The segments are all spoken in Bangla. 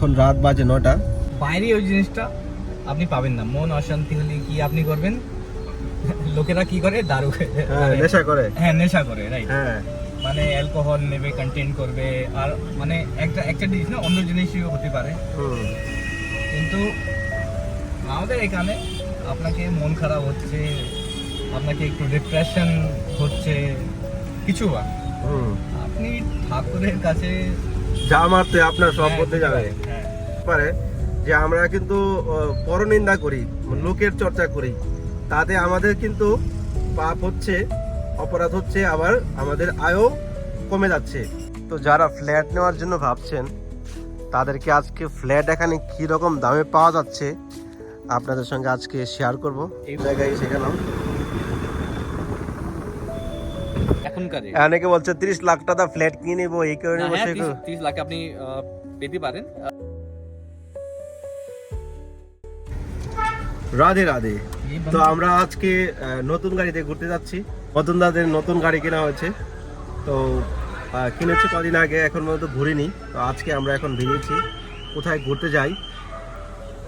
এখন রাত বাজে নটা বাইরে ওই জিনিসটা আপনি পাবেন না। মন অশান্তি হলে কি আপনি করবেন? লোকেরা কি করে? দারু হ্যাঁ মানে- নেশা করে। হ্যাঁ নেশা করে রাইট হ্যাঁ। মানে অ্যালকোহল নেবে কন্টেন্ট করবে আর মানে একটা একটা জিনিস না অন্য জিনিসই হতে পারে। হুম। কিন্তু আমাদের এখানে আপনাকে মন খারাপ হচ্ছে আপনাকে একটু ডিপ্রেশন হচ্ছে কিছু আপনি ঠাকুরের কাছে যা মারতে আপনার সব হ্যাঁ, যাবে। হ্যাঁ পারে যে আমরা কিন্তু পরনিন্দা করি লোকের চর্চা করি। তাতে আমাদের কিন্তু পাপ হচ্ছে অপরাধ হচ্ছে আবার আমাদের আয়ও কমে যাচ্ছে। তো যারা ফ্ল্যাট নেওয়ার জন্য ভাবছেন তাদেরকে আজকে ফ্ল্যাট এখানে কী রকম দামে পাওয়া যাচ্ছে আপনাদের সঙ্গে আজকে শেয়ার করব। এই জায়গায় এসে গেলাম। এখনকার অনেকে বলছে তিরিশ লাখ টাকা ফ্ল্যাট কিনে নেব এই কারণে হ্যাঁ তিরিশ লাখ আপনি পেতে পারেন। রাধে রাধে। তো আমরা আজকে নতুন গাড়িতে ঘুরতে যাচ্ছি। নতুন দাদের নতুন গাড়ি কেনা হয়েছে। তো কিনেছি কদিন আগে, এখন পর্যন্ত ঘুরিনি। তো আজকে আমরা এখন বেরিয়েছি। কোথায় ঘুরতে যাই,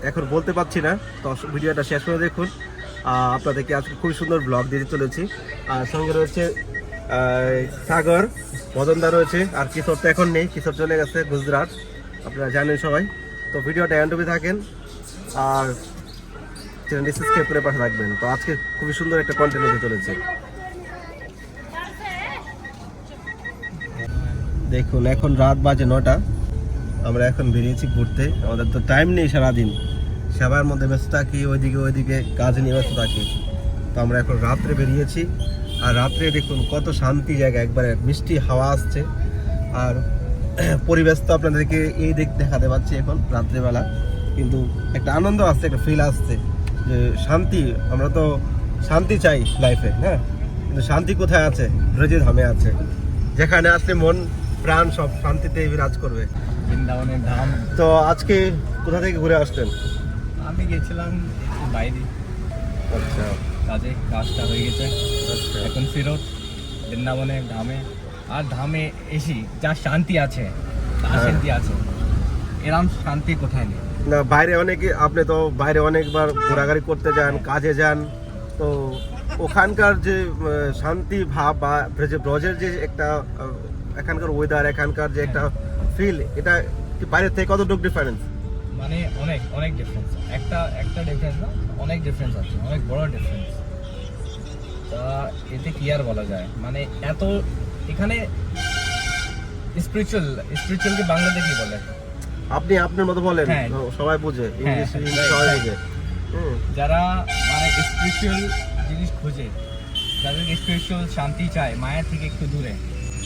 এখন বলতে পারছি না। তো ভিডিওটা শেষ করে দেখুন। আপনাদেরকে আজকে খুবই সুন্দর ব্লগ দিতে চলেছি। আর সঙ্গে রয়েছে সাগর, মদনদা রয়েছে, আর কিশোর তো এখন নেই। কিশোর চলে গেছে গুজরাট। আপনারা জানেন সবাই। তো ভিডিওটা এন্ডবি থাকেন। আর চ্যানেলটি পাশে তো আজকে খুবই সুন্দর একটা কন্টেন্ট হতে চলেছে। দেখুন, এখন রাত বাজে নটা। আমরা এখন বেরিয়েছি ঘুরতে। আমাদের তো টাইম নেই সারাদিন। সবার মধ্যে ব্যস্ত থাকি ওইদিকে ওইদিকে কাজ নিয়ে ব্যস্ত থাকি তো আমরা এখন রাত্রে বেরিয়েছি। আর রাত্রে দেখুন, কত শান্তি জায়গা। একবারে মিষ্টি হাওয়া আসছে। আর পরিবেশ তো আপনাদেরকে এই দিক দেখাতে পাচ্ছি এখন রাত্রেবেলা। কিন্তু একটা আনন্দ আসছে, একটা ফিল আসছে। যে শান্তি আমরা তো শান্তি চাই লাইফে হ্যাঁ? কিন্তু শান্তি কোথায় আছে? ব্রজে ধামে আছে। যেখানে আসলে মন প্রাণ সব শান্তিতে বিরাজ করবে। বৃন্দাবনের ধাম। তো আজকে কোথা থেকে ঘুরে আসলেন? আমি গেছিলাম একটু বাইরে। আচ্ছা। কাজে কাজটা হয়ে গেছে। আচ্ছা। এখন ফেরত বৃন্দাবনের ধামে। আর ধামে এসি যা শান্তি আছে তা হ্যাঁ। শান্তি আছে। এরম শান্তি কোথায় নেই? না, বাইরে অনেকে আপনি তো বাইরে অনেকবার ঘোরাঘুরি করতে যান, কাজে যান, তো ওখানকার যে শান্তি ভাব বা যে ব্রজের যে একটা এখানকার ওয়েদার এখানকার যে একটা ফিল এটা কি বাইরের থেকে কতটুকু ডিফারেন্স মানে অনেক অনেক ডিফারেন্স একটা একটা ডিফারেন্স না, অনেক ডিফারেন্স আছে, অনেক বড় ডিফারেন্স তা এতে কি আর বলা যায়? মানে এত, এখানে স্পিরিচুয়াল স্পিরিচুয়ালকে বাংলাতে কি বলে? আপনি আপনার মতো বলেন। হ্যাঁ। সবাই বুঝে ইংলিশ হ্যাঁ, ইংলিশ সবাই right. বুঝে। হুম, যারা মানে স্পিরিচুয়াল জিনিস খোঁজে যাদের স্পিরিচুয়াল শান্তি চায় মায়ের থেকে একটু দূরে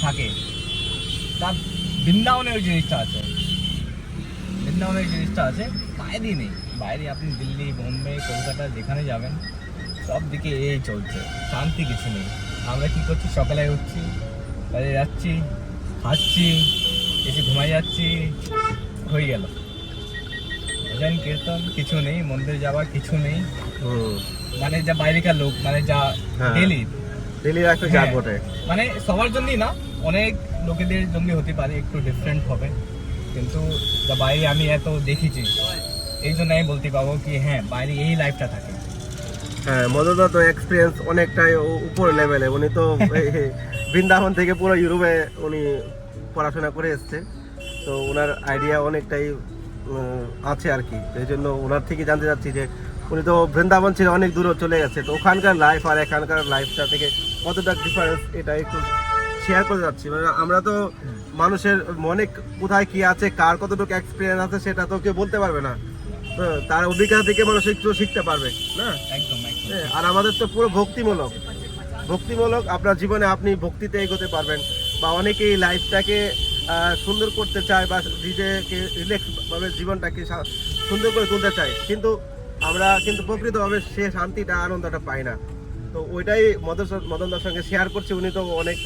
থাকে তা বৃন্দাবনে ওই জিনিসটা আছে। বৃন্দাবনে ওই জিনিসটা আছে বাইরে নেই। বাইরে আপনি দিল্লি বোম্বে কলকাতা যেখানে যাবেন সব দিকে এই চলছে। শান্তি কিছু নেই। আমরা কি করছি? সকালে উঠছি কাজে যাচ্ছি খাচ্ছি এসে ঘুমাই যাচ্ছি। হয়ে গেল। ভজন কীর্তন কিছু নেই মন্দির যাওয়ার কিছু নেই। মানে যা বাইরেকার লোক মানে যা হ্যাঁ। ডেলি একটা হ্যাঁ। বটে। মানে সবার জন্যই না অনেক লোকেদের জন্য হতে পারে একটু ডিফারেন্ট হবে। কিন্তু যা বাইরে আমি এত দেখেছি এই জন্য আমি বলতে পারব কি হ্যাঁ বাইরে এই লাইফটা থাকে। হ্যাঁ মদদা তো এক্সপিরিয়েন্স অনেকটাই উপর লেভেলে উনি তো বৃন্দাবন থেকে পুরো ইউরোপে উনি পড়াশোনা করে এসছে তো ওনার আইডিয়া অনেকটাই আছে আর কি। এই জন্য ওনার থেকে জানতে চাচ্ছি যে উনি তো বৃন্দাবন ছিল অনেক দূরে চলে গেছে। তো ওখানকার লাইফ আর এখানকার লাইফটা থেকে কতটা ডিফারেন্স এটা একটু শেয়ার করে যাচ্ছি মানে আমরা তো মানুষের মনে কোথায় কি আছে কার কতটুকু এক্সপিরিয়েন্স আছে সেটা তো কেউ বলতে পারবে না। হ্যাঁ, তার অভিজ্ঞতা থেকে মানুষ একটু শিখতে পারবে না? একদম হ্যাঁ, আর আমাদের তো পুরো ভক্তিমূলক। ভক্তিমূলক আপনার জীবনে আপনি ভক্তিতে এগোতে পারবেন বা অনেকেই লাইফটাকে সুন্দর করতে চায় বা নিজেকে রিল্যাক্স ভাবে জীবনটাকে সুন্দর করে তুলতে চায়। কিন্তু আমরা কিন্তু প্রকৃতভাবে সে শান্তিটা, আনন্দটা পাই না। তো ওইটাই মদন মদনদার সঙ্গে শেয়ার করছি। উনি তো অনেক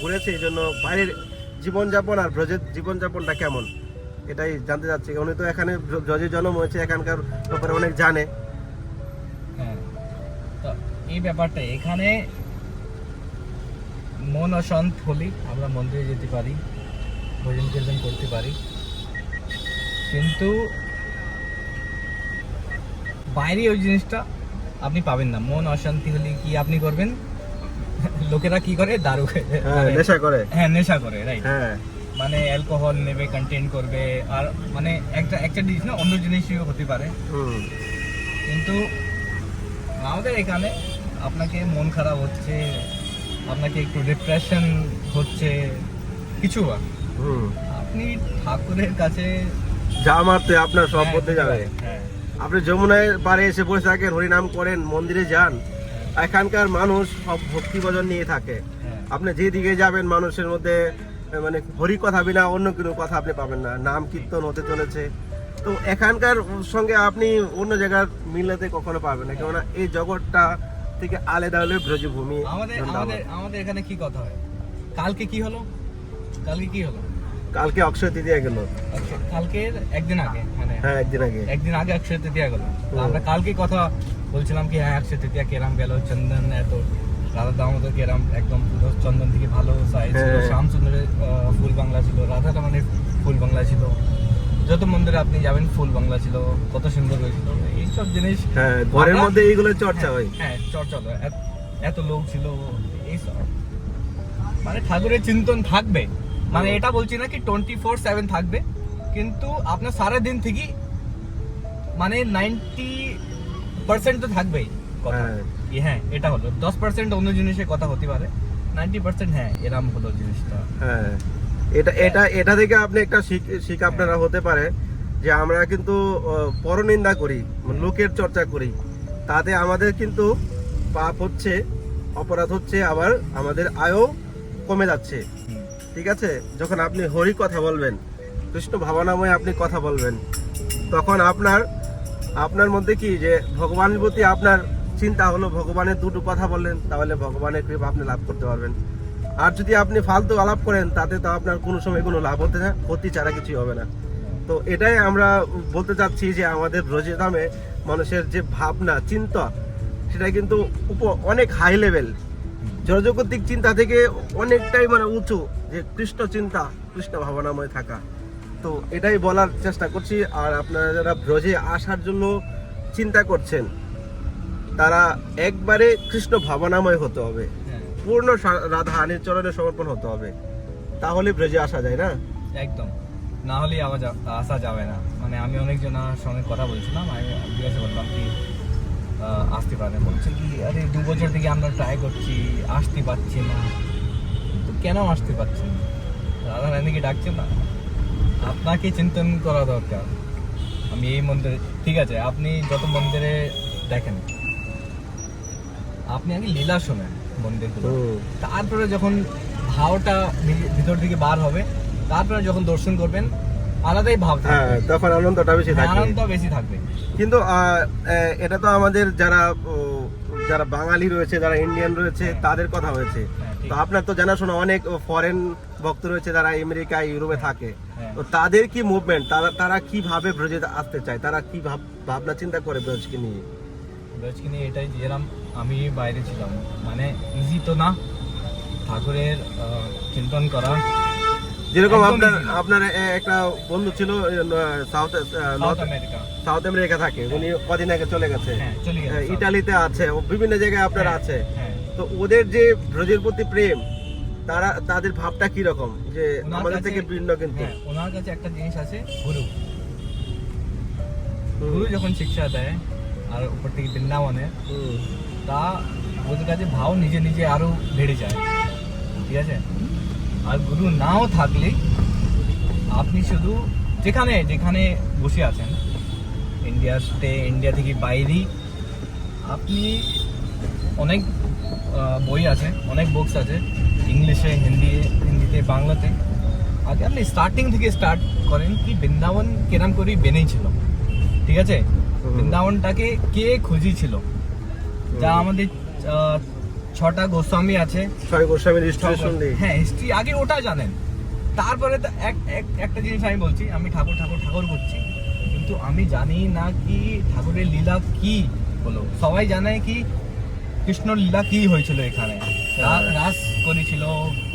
ঘুরেছে। এই জন্য বাইরের জীবনযাপন আর ব্রজের জীবনযাপনটা কেমন? এটাই জানতে চাচ্ছি। উনি তো এখানে ব্রজে জন্ম হয়েছে, এখানকার ব্যাপারে অনেক জানে। হ্যাঁ। এই ব্যাপারটা, এখানে মন অশান্ত হলে আমরা মন্দিরে যেতে পারি। ভজন কীর্তন করতে পারি। কিন্তু বাইরে ওই জিনিসটা আপনি পাবেন না। মন অশান্তি হলে কি আপনি করবেন? লোকেরা কি করে? দারু। হ্যাঁ মানে- নেশা করে। হ্যাঁ নেশা করে রাইট হ্যাঁ। মানে অ্যালকোহল নেবে কন্টেন্ট করবে আর মানে একটা একটা জিনিস না অন্য জিনিসও হতে পারে। কিন্তু আমাদের এখানে আপনাকে মন খারাপ হচ্ছে আপনাকে একটু ডিপ্রেশন হচ্ছে কিছু আর। হুম আপনি ঠাকুরের কাছে যা মারতে আপনার সব হ্যাঁ, বলতে যাবে। হ্যাঁ। আপনি যমুনায় পারে এসে বসে থাকেন হরিনাম করেন মন্দিরে যান। এখানকার মানুষ সব ভক্তি ভজন নিয়ে থাকে। হ্যাঁ। আপনি যেদিকে যাবেন মানুষের মধ্যে মানে হরি কথা বিনা অন্য কোনো কথা আপনি পাবেন না। নাম কীর্তন হতে চলেছে। তো এখানকার সঙ্গে আপনি অন্য জায়গার মিলাতে কখনো পাবেন না। কেননা এই জগৎটা থেকে আলাদা হলে ব্রজভূমি আমাদের আমাদের আমাদের এখানে কি কথা হয়? কালকে কি হলো? কালকে কি হলো? কালকে অক্ষয় তৃতীয়া গেল। কালকে একদিন আগে মানে হ্যাঁ একদিন আগে। একদিন আগে অক্ষয় তৃতীয়া গেল। আমরা কালকে কথা বলছিলাম কি হ্যাঁ অক্ষয় তৃতীয়া কেরাম গেল চন্দন এত রাধা দামোদর কেরাম একদম পুরো চন্দন থেকে ভালো সাইজ ছিল হ্যাঁ। শ্যামচন্দ্রের ফুল বাংলা ছিল রাধা রমণের ফুল বাংলা ছিল যত মন্দিরে আপনি যাবেন ফুল বাংলা ছিল কত সুন্দর হয়েছিল। এইসব জিনিস হ্যাঁ ঘরের মধ্যে এইগুলো চর্চা হয়। হ্যাঁ চর্চা হলো এত- এত লোক ছিল এইসব মানে ঠাকুরের চিন্তন থাকবে। মানে এটা বলছি না কি টোয়েন্টি ফোর সেভেন থাকবে কিন্তু আপনার সারা দিন থেকেই মানে নাইনটি পার্সেন্ট তো থাকবেই কথা। হ্যাঁ। হ্যাঁ এটা হলো। দশ পার্সেন্ট অন্য জিনিসের কথা হতে পারে। নাইনটি পার্সেন্ট হ্যাঁ এরম হলো জিনিসটা। হ্যাঁ। এটা এটা এটা থেকে আপনি একটা শিখ- শিখ আপনারা হতে পারে যে আমরা কিন্তু পরনিন্দা করি লোকের চর্চা করি। তাতে আমাদের কিন্তু পাপ হচ্ছে অপরাধ হচ্ছে আবার আমাদের আয়ও কমে যাচ্ছে। ঠিক আছে? যখন আপনি হরি কথা বলবেন, কৃষ্ণ ভাবনাময় আপনি কথা বলবেন, তখন আপনার আপনার মধ্যে কি যে ভগবানের প্রতি আপনার চিন্তা হলো ভগবানের দুটো কথা বললেন, তাহলে ভগবানের কৃপা আপনি লাভ করতে পারবেন। আর যদি আপনি ফালতু আলাপ করেন, তাতে তো আপনার কোনো সময় কোনো লাভ হতে না, ক্ষতি ছাড়া কিছুই হবে না। তো এটাই আমরা বলতে চাচ্ছি যে আমাদের রোজে দামে মানুষের যে ভাবনা, চিন্তা, সেটা কিন্তু উপ অনেক হাই লেভেল জড়জগতিক চিন্তা থেকে অনেকটাই মানে উঁচু যে কৃষ্ণ চিন্তা কৃষ্ণ ভাবনাময় থাকা। তো এটাই বলার চেষ্টা করছি আর আপনারা যারা ব্রজে আসার জন্য চিন্তা করছেন তারা একবারে কৃষ্ণ ভাবনাময় হতে হবে। হ্যাঁ। পূর্ণ রাধা আনির চরণে সমর্পণ হতে হবে। তাহলে ব্রজে আসা যায় না? একদম। না হলে আবার আসা যাবে না। মানে আমি অনেকজনের সঙ্গে কথা বলছিলাম আমি জিজ্ঞাসা করলাম কি আসতে পারে বলছে কি আরে দু বছর থেকে আমরা ট্রাই করছি আসতে পারছি না। তো কেন আসতে পারছি না? রাধা রানীকে ডাকছে না। আপনাকে চিন্তন করা দরকার। আমি এই মন্দিরে ঠিক আছে আপনি যত মন্দিরে দেখেন আপনি আগে লীলা শোনেন মন্দিরগুলো। তারপরে যখন ভাবটা নি- ভিতর থেকে বার হবে তারপরে যখন দর্শন করবেন আলাদাই ভাব হ্যাঁ থাকবে তখন আনন্দটা বেশি হ্যাঁ, থাকে। আনন্দ বেশি থাকবে। কিন্তু এটা তো আমাদের যারা যারা বাঙালি রয়েছে যারা ইন্ডিয়ান রয়েছে হ্যাঁ। তাদের কথা হয়েছে। হ্যাঁ, তো আপনার তো জানাশোনা অনেক ফরেন ভক্ত রয়েছে যারা আমেরিকা ইউরোপে থাকে। তো তাদের কি মুভমেন্ট তারা তারা কীভাবে ব্রজে আসতে চায়? তারা কি ভাব ভাবনা চিন্তা করে ব্রজকে নিয়ে? ব্রজকে নিয়ে এটাই যেরাম আমি বাইরে ছিলাম। মানে ইজি তো না। ঠাকুরের চিন্তন করা। যেরকম আপনার আপনার একটা বন্ধু ছিল south south America. South America থাকে উনি কদিন আগে চলে গেছে। হ্যাঁ ইটালিতে আছে ও বিভিন্ন জায়গায় আপনার হ্যাঁ, আছে। হ্যাঁ। তো ওদের যে ব্রজের প্রতি প্রেম তারা তাদের ভাবটা কি রকম? যে আমাদের থেকে ভিন্ন কিন্তু। ওনার কাছে একটা জিনিস আছে গুরু। গুরু যখন শিক্ষা দেয় আর উপর থেকে বৃন্দাবনে হুম, তা ওদের কাছে ভাও নিজে নিজে আরও বেড়ে যায়। ঠিক আছে? আর গুরু নাও থাকলে আপনি শুধু যেখানে যেখানে বসে আছেন ইন্ডিয়াতে ইন্ডিয়া থেকে বাইরেই আপনি অনেক বই আছে অনেক বুকস আছে ইংলিশে হিন্দি হিন্দিতে বাংলাতে। আগে আপনি স্টার্টিং থেকে স্টার্ট করেন কি বৃন্দাবন কেরাম করে বেনেছিল ঠিক আছে? বৃন্দাবনটাকে কে খুঁজেছিল যা আমাদের ছটা গোস্বামী আছে। ছয় গোস্বামীর হিস্ট্রি শুনলি হ্যাঁ হিস্ট্রি আগে ওটা জানেন। তারপরে তো এক এক- একটা জিনিস আমি বলছি আমি ঠাকুর ঠাকুর ঠাকুর করছি। কিন্তু আমি জানি না কি ঠাকুরের লীলা কি হলো। সবাই জানে কি কৃষ্ণ লীলা কি হয়েছিল এখানে। হ্যাঁ। রাস করেছিল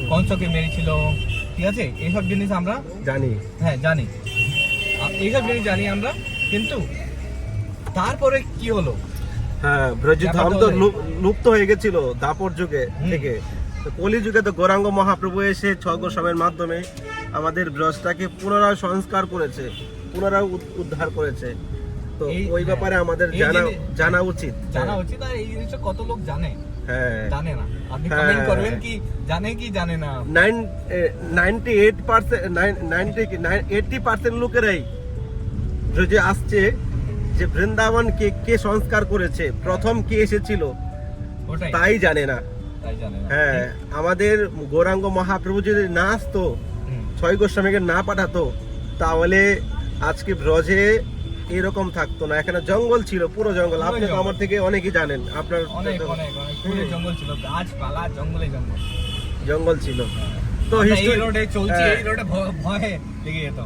কংসকে মেরেছিল ঠিক আছে? এইসব জিনিস আমরা জানি। হ্যাঁ জানি। এইসব জিনিস জানি আমরা। কিন্তু তারপরে কি হলো? হ্যাঁ ব্রজ ধাম তো লুপ- লুপ্ত হয়ে গেছিল দাপর যুগে থেকে। কলি যুগে তো গৌরাঙ্গ মহাপ্রভু এসে ছগ সবের মাধ্যমে আমাদের ব্রজটাকে পুনরায় সংস্কার করেছে পুনরায় উদ্ধার করেছে। তো ওই ব্যাপারে আমাদের জানা জানা উচিত। জানা উচিত আর এই জিনিসটা কত লোক জানে? হ্যাঁ। জানে না। আপনি হ্যাঁ। কমেন্ট করবেন কি জানে কি জানে না? Nine ninety eight percent ninety eighty percent লোকেরাই ব্রজে আসছে। যে বৃন্দাবন কে কে সংস্কার করেছে প্রথম কে এসেছিল তাই জানে না। হ্যাঁ আমাদের গৌরাঙ্গ মহাপ্রভু যদি না আসতো ছয় গোস্বামীকে না পাঠাতো তাহলে আজকে ব্রজে এরকম থাকতো না। এখানে জঙ্গল ছিল পুরো জঙ্গল। আপনি তো আমার থেকে অনেকই জানেন। আপনার অনেক অনেক অনেক। জঙ্গল ছিল। গাছপালা জঙ্গলে জঙ্গল। জঙ্গল ছিল। তো আমরা এই রোডে চলছি হ্যাঁ, এই রোডে ভয়ে লেগে যেত।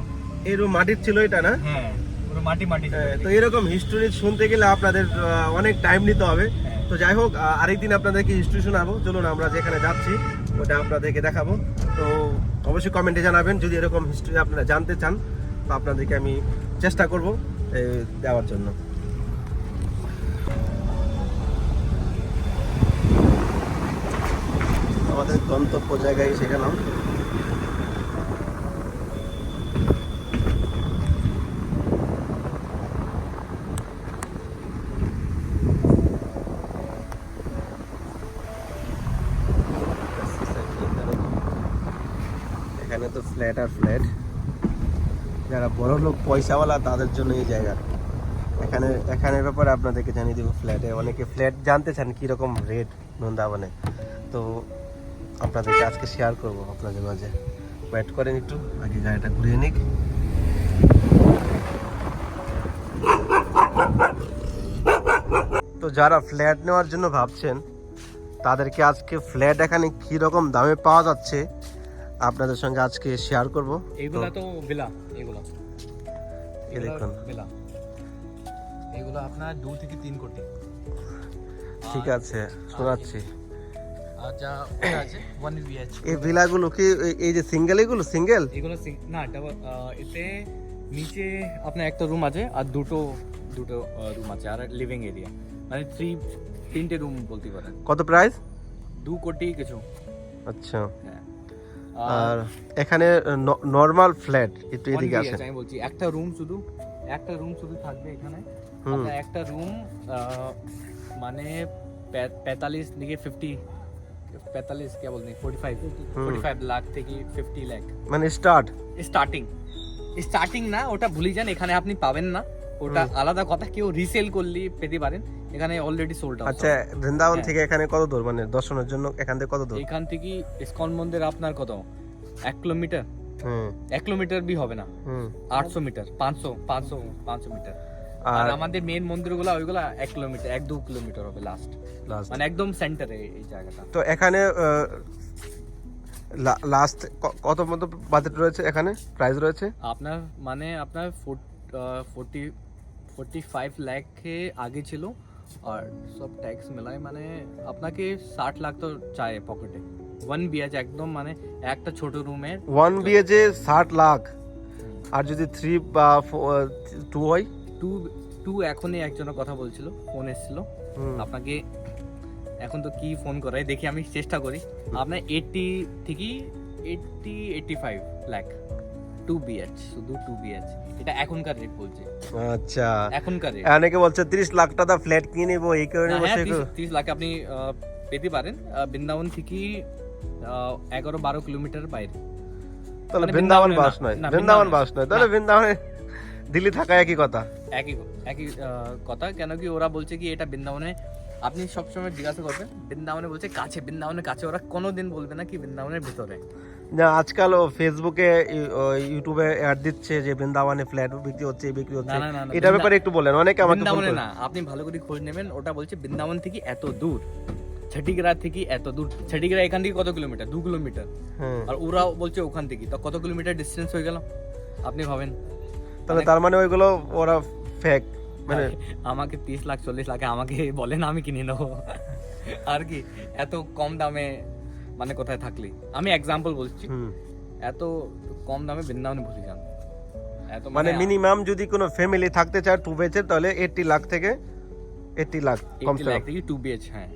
এরকম মাটির ছিল এটা না? হ্যাঁ। মাটি মাটি হ্যাঁ, তো এরকম হিস্টোরি শুনতে গেলে আপনাদের অনেক টাইম নিতে হবে। তো যাই হোক আরেকদিন আপনাদেরকে হিস্ট্রি শোনাবো। চলুন আমরা যেখানে যাচ্ছি ওটা আপনাদেরকে দেখাবো। তো অবশ্যই কমেন্টে জানাবেন যদি এরকম হিস্ট্রি আপনারা জানতে চান তো আপনাদেরকে আমি চেষ্টা করব দেওয়ার জন্য। আমাদের গন্তব্য জায়গায় এসে এখানে তো ফ্ল্যাট আর ফ্ল্যাট যারা বড় লোক, পয়সাওয়ালা, তাদের জন্য এই জায়গা। এখানে, এখানের ব্যাপারে আপনাদেরকে জানিয়ে দেবো ফ্ল্যাটে অনেকে ফ্ল্যাট জানতে চান কীরকম রেট বৃন্দাবনে। তো আপনাদেরকে আজকে শেয়ার করব আপনাদের মাঝে। ওয়েট করেন একটু, আগে গাড়িটা ঘুরিয়ে নিক। তো যারা ফ্ল্যাট নেওয়ার জন্য ভাবছেন, তাদেরকে আজকে ফ্ল্যাট এখানে কীরকম দামে পাওয়া যাচ্ছে আপনাদের সঙ্গে আজকে শেয়ার করব। এইগুলা তো বিলা এগুলা। এই দেখুন। বিলা। এগুলো আপনার দু থেকে তিন কোটি। ঠিক আছে শোনাচ্ছি। এই ভিলাগুলো কি এই- এই যে সিঙ্গেল এগুলো সিঙ্গেল এগুলো না ডাবল এতে নিচে আপনার একটা রুম আছে আর দুটো দুটো রুম আছে আর লিভিং এরিয়া মানে থ্রি তিনটে রুম বলতে পারেন। কত প্রাইস দু কোটি কিছু। আচ্ছা। হ্যাঁ। আর এখানে নর্মাল ফ্ল্যাট একটু one এদিকে BH আসেন আমি বলছি একটা রুম শুধু একটা রুম শুধু থাকবে এখানে হুম। আপনার একটা রুম মানে पैंतालीस দিকে ফিফটি पैंतालीस क्या बोलते हैं forty five forty five lakh থেকে ফিফটি লাখ মানে স্টার্ট স্টার্টিং স্টার্টিং না ওটা ভুলে যান এখানে আপনি পাবেন না ওটা আলাদা কথা কেউ রিসেল করলে পেতে পারেন। এখানে অলরেডি সোল্ড আউট আচ্ছা বৃন্দাবন হ্যাঁ। থেকে এখানে কত দূর? মানে দর্শনের জন্য এখান থেকে কত দূর? এখান থেকে ইসকন মন্দির আপনার কত? এক কিলোমিটার? হুম। এক কিলোমিটার বি হবে না। হুম। আটশো মিটার পাঁচশো পাঁচশো পাঁচশো মিটার। আর আমাদের মেন মন্দিরগুলো ওইগুলো এক কিলোমিটার এক দু কিলোমিটার হবে লাস্ট মানে একদম সেন্টারে এই জায়গাটা। তো এখানে লাস্ট কত মতো বাজেট রয়েছে এখানে? প্রাইস রয়েছে? আপনার মানে আপনার ফোর্টি ফোর্টি ফাইভ ল্যাখে আগে ছিল আর সব ট্যাক্স মেলায় মানে আপনাকে ষাট লাখ তো চায় পকেটে ওয়ান বিএচ একদম মানে একটা ছোট রুমের ওয়ান বিএচে ষাট লাখ আর যদি থ্রি বা টু হয়? টু টু এখনই একজনের কথা বলছিল ফোন এসেছিল। আপনাকে এখন তো কি ফোন করায় দেখি আমি চেষ্টা করি। আপনার এইটটি থেকে eighty eighty five lakh two BH শুধু টু বিএচ এটা এখনকার রেট বলছে। আচ্ছা। এখনকার রেট অনেকে বলছে তিরিশ লাখ টাকা ফ্ল্যাট কিনে নিবো এই করে নেব হ্যাঁ তিরিশ লাখে আপনি পেতে পারেন। বৃন্দাবন থেকে এগারো বারো কিলোমিটার বাইরে। তাহলে মানে বৃন্দাবনে বাস নয় বৃন্দাবন বাস নয়। তাহলে বৃন্দাবনে দিল্লি থাকা একই কথা। একই একই কথা। কেন কি ওরা বলছে কি এটা বৃন্দাবনে আপনি সবসময় জিজ্ঞাসা করবেন বৃন্দাবনে বলছে কাছে বৃন্দাবনের কাছে ওরা কোনোদিন বলবে না কি বৃন্দাবনের ভিতরে। না আজকাল ফেসবুকে ইউটিউবে অ্যাড দিচ্ছে যে বৃন্দাবনে ফ্ল্যাট বিক্রি হচ্ছে বিক্রি হচ্ছে। বৃন্দা- ব্যাপারে একটু বলেন অনেকে আমাকে ফোন করে। না আপনি ভালো করে খোঁজ নেবেন ওটা বলছে বৃন্দাবন থেকে এত দূর ছটিগ্রা থেকে এত দূর ছটিগ্রা এখান থেকে কত কিলোমিটার? দু কিলোমিটার। হুম। আর ওরা বলছে ওখান থেকে তো কত কিলোমিটার ডিস্টেন্স হয়ে গেল? আপনি ভাবেন। তাহলে তার মানে ওইগুলো ওরা ফেক মানে আমাকে তিরিশ লাখ চল্লিশ লাখে আমাকে বলেন আমি কিনে নেব। আর কি এত কম দামে মানে কোথায় থাকলি? আমি এক্সাম্পল বলছি। এত কম দামে বৃন্দাবনে ভুলে যান। মানে মিনিমাম যদি কোনো ফ্যামিলি থাকতে চায় টু বেচের তাহলে এইটটি লাখ থেকে এইটটি লাখ কম 80 লাখ থেকে টু বিএচ হ্যাঁ।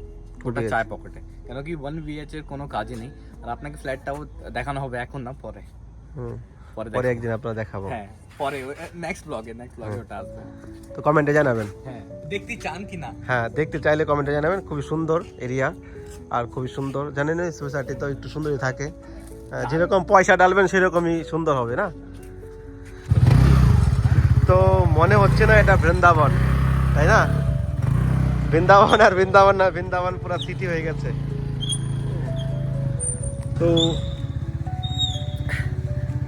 ওটা চায় পকেটে কেন কি ওয়ান বিএচ এর কোনো কাজই নেই। আর আপনাকে ফ্ল্যাটটাও দেখানো হবে এখন না পরে। হুম। পরে পরে একদিন আপনারা দেখাবো। হ্যাঁ। পরে নেক্সট ব্লগে নেক্সট ব্লগে ওটা আসবে। তো কমেন্টে জানাবেন। হ্যাঁ দেখতে চান কি না? হ্যাঁ দেখতে চাইলে কমেন্টে জানাবেন। খুবই সুন্দর এরিয়া আর খুবই সুন্দর। জানেন সোসাইটি তো একটু সুন্দরই থাকে। যেরকম পয়সা ডালবেন সেরকমই সুন্দর হবে না? তো মনে হচ্ছে না এটা বৃন্দাবন তাই না? বৃন্দাবন আর বৃন্দাবন না বৃন্দাবন পুরো সিটি হয়ে গেছে। তো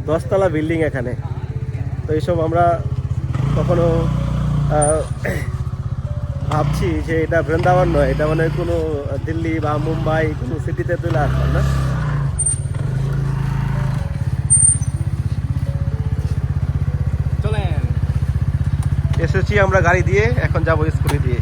দশতলা বিল্ডিং এখানে। তো এইসব আমরা কখনো ভাবছি যে এটা বৃন্দাবন নয় এটা মানে কোনো দিল্লি বা মুম্বাই কোনো সিটিতে তুলে আসলাম না। চলেন। এসেছি আমরা গাড়ি দিয়ে এখন যাব স্কুলে দিয়ে।